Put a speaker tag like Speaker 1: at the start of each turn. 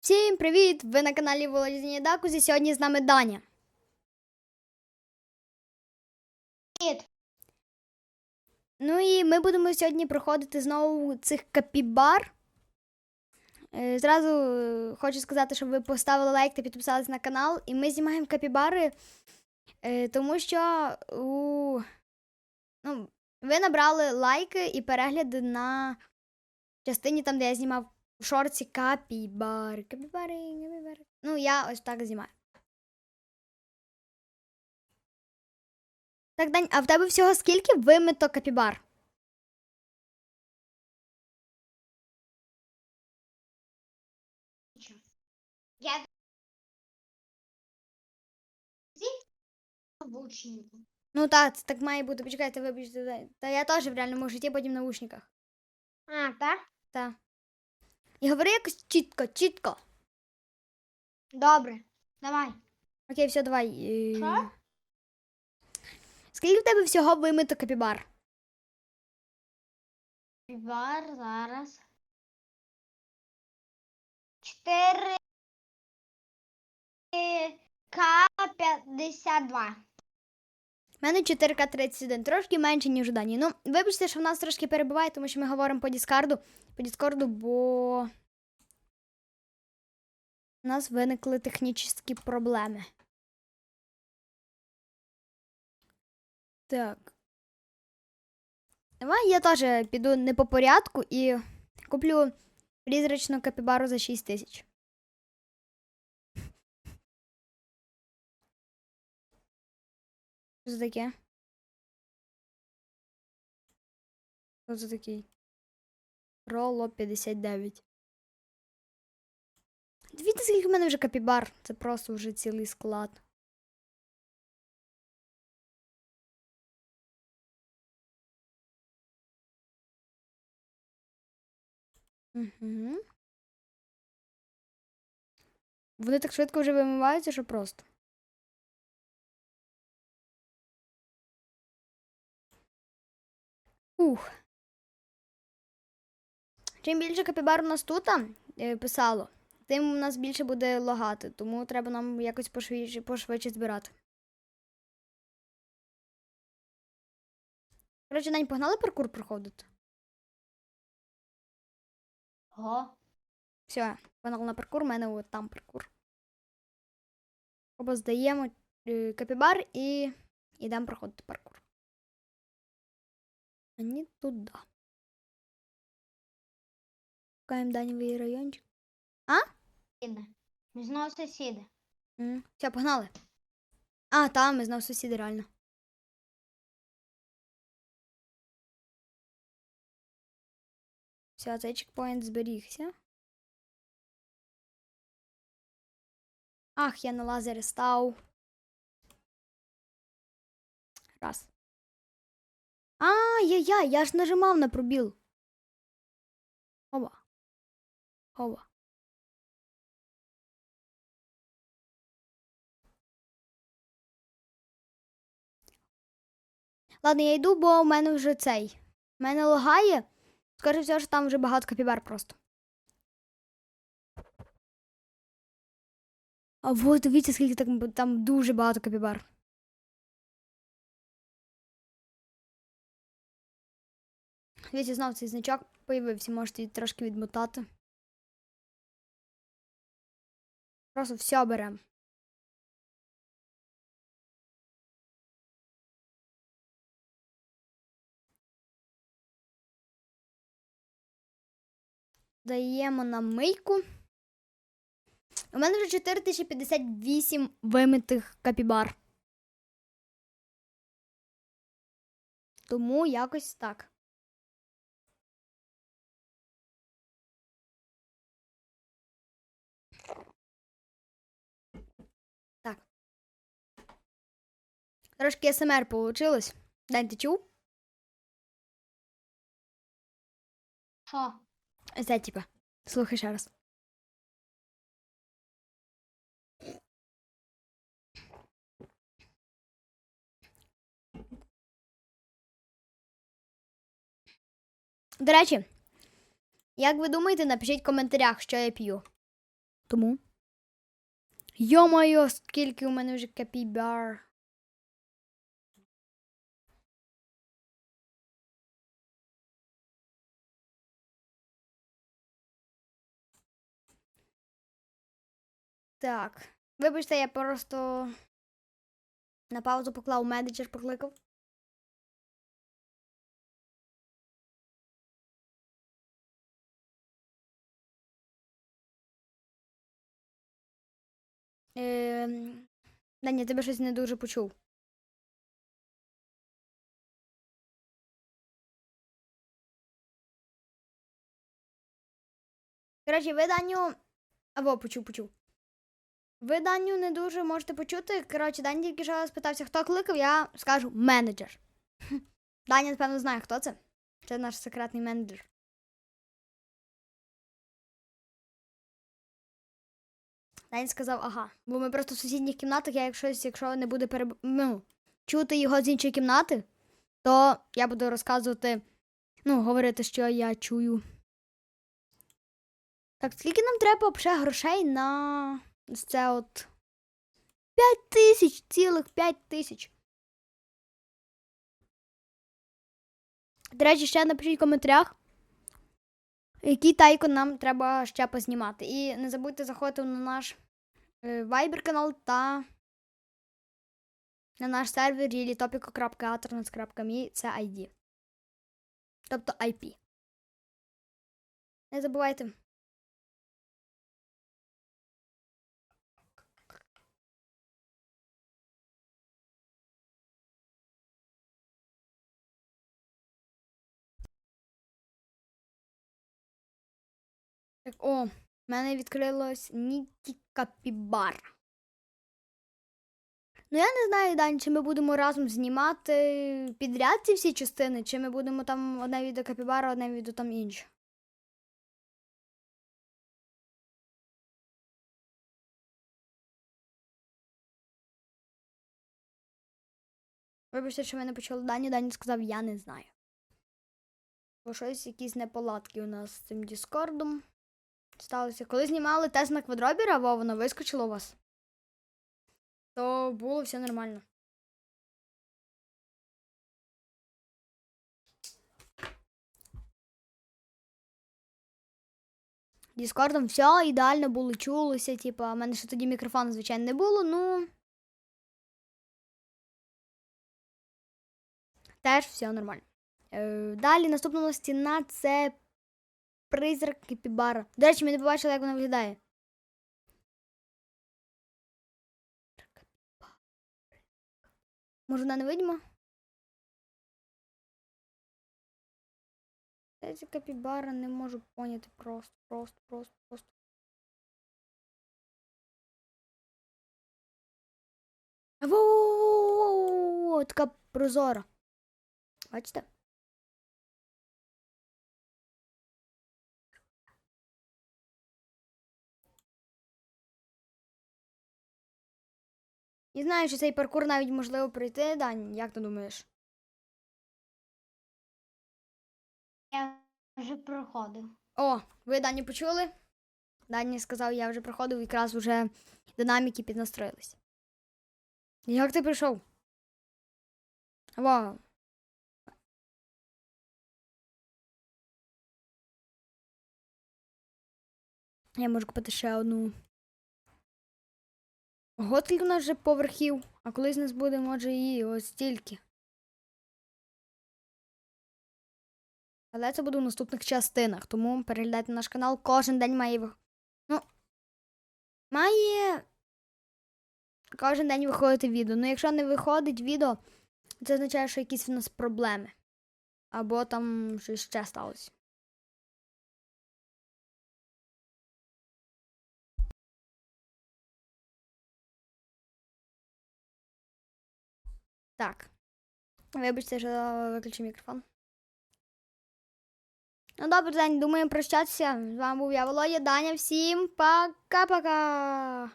Speaker 1: Всім привіт! Ви на каналі Володіння Дакузі. Сьогодні з нами Даня.
Speaker 2: Привіт.
Speaker 1: Ну і ми будемо сьогодні проходити знову цих капібар. Е, Зразу е, хочу сказати, щоб ви поставили лайк та підписались на канал. І ми знімаємо капібари, е, тому що у... ну, ви набрали лайки і перегляди на частині там, де я знімав у шорці капібари. Капібари, капібари. Ну, я ось так знімаю. Так, Дань, а в тебе всього скільки вимито капібар?
Speaker 2: Я Вучнику.
Speaker 1: Ну так, це так має бути. Почекайте, вибачте. Та я теж в реальному житті потім в наушниках.
Speaker 2: А, так?
Speaker 1: Та. І говори якось чітко, чітко.
Speaker 2: Добре. Давай.
Speaker 1: Окей, все, давай.
Speaker 2: Що?
Speaker 1: Скільки в тебе всього вимито капібар?
Speaker 2: Півар зараз. Чотири К 52.
Speaker 1: У мене 4К31, трошки менше, ніж у Дані. Ну, вибачте, що в нас трошки перебуває, тому що ми говоримо по Діскарду, по Діскорду, бо у нас виникли технічні проблеми. Так. Давай я теж піду не по порядку і куплю призрачну капібару за 6 тисяч. Що це таке? Що це такий? Роло 59. Дивіться, скільки в мене вже капібар. Це просто вже цілий склад. Угу. Вони так швидко вже вимиваються, що просто. Ух. Чим більше капібар у нас тут е, писало, тим у нас більше буде лагати, тому треба нам якось пошвидше, пошвидше збирати. Коротше, Нань, погнали паркур проходити.
Speaker 2: Го.
Speaker 1: Все, погнали на паркур, у мене от там паркур. Або здаємо е, капібар і йдемо проходити паркур. А не туди. Шукаємо данівий райончик.
Speaker 2: Сусіди. Ми знову сусіди.
Speaker 1: М, Все, погнали. А, там ми знову сусіди, реально. Все, цей чекпоінт зберігся. Ах, я на лазері став. Раз. Ай-яй-яй, я ж нажимав на пробіл. Оба. Оба. Ладно, я йду, бо в мене вже цей. У мене лагає. Скоріше всього, що там вже багато капібар просто. А вот дивіться, скільки так, там дуже багато капібар. Дивіться, знов цей значок появився, можете її трошки відмотати. Просто все беремо. Даємо на мийку. У мене вже 4058 вимитих капібар. Тому якось так. Трошки СМР получилось. Дань, ти чув?
Speaker 2: Що?
Speaker 1: Це, типа. Слухай ще раз. До речі, як ви думаєте, напишіть в коментарях, що я п'ю. Тому. Йо-моє, скільки у мене вже капібар. Так. Вибачте, я просто на паузу поклав менеджер покликав. Ем... Да ні, тебе щось не дуже почув. Коротше, ви Даню. Або почув, почув. Ви Даню не дуже можете почути. Коротше, Даня тільки що спитався, хто кликав, я скажу менеджер. Даня, напевно, знає, хто це. Це наш секретний менеджер. Даня сказав, ага. Бо ми просто в сусідніх кімнатах, я якщо, якщо не буде переб... ну, чути його з іншої кімнати, то я буду розказувати, ну, говорити, що я чую. Так, скільки нам треба взагалі грошей на це от. П'ять тисяч, цілих п'ять тисяч. До речі, ще напишіть в коментарях, який тайко нам треба ще познімати. І не забудьте заходити на наш Viber канал та на наш сервер realitopico.aternas.me це ID. Тобто IP. Не забувайте. О, в мене відкрилось Нікі Капібар. Ну, я не знаю, Дань, чи ми будемо разом знімати підряд ці всі частини, чи ми будемо там одне відео Капібара, одне відео там інше. Вибачте, що ви не почули Дані. Дані сказав, я не знаю. Бо щось якісь неполадки у нас з цим Діскордом сталося. Коли знімали тест на квадробіра, або воно вискочило у вас, то було все нормально. Діскордом все ідеально було, чулося, типу, а в мене ще тоді мікрофону, звичайно, не було, ну. Теж все нормально. Е, далі наступна стіна це призрак Кіпібара. До речі, ми не побачили, як вона виглядає. Може, вона невидима? Ця капібара не можу поняти просто, просто, просто, просто. Во-во-во-во-во-во, така прозора. Бачите? І знаю, що цей паркур навіть можливо пройти, Дань, як ти думаєш?
Speaker 2: Я вже проходив.
Speaker 1: О, ви Дані почули? Дані сказав, я вже проходив, якраз вже динаміки піднастроїлись. Як ти прийшов? Вау. Я можу купити ще одну. Скільки у нас вже поверхів, а колись нас буде, може, і ось стільки. Але це буде у наступних частинах, тому переглядайте наш канал. Кожен день має. Ну. Має. Кожен день виходити відео. Ну, якщо не виходить відео, це означає, що якісь в нас проблеми. Або там щось ще сталося. Так. Вибачте, що виключив мікрофон. Ну, добре, день, думаю, прощатися. З вами був я, Володя, Даня. Всім пока-пока.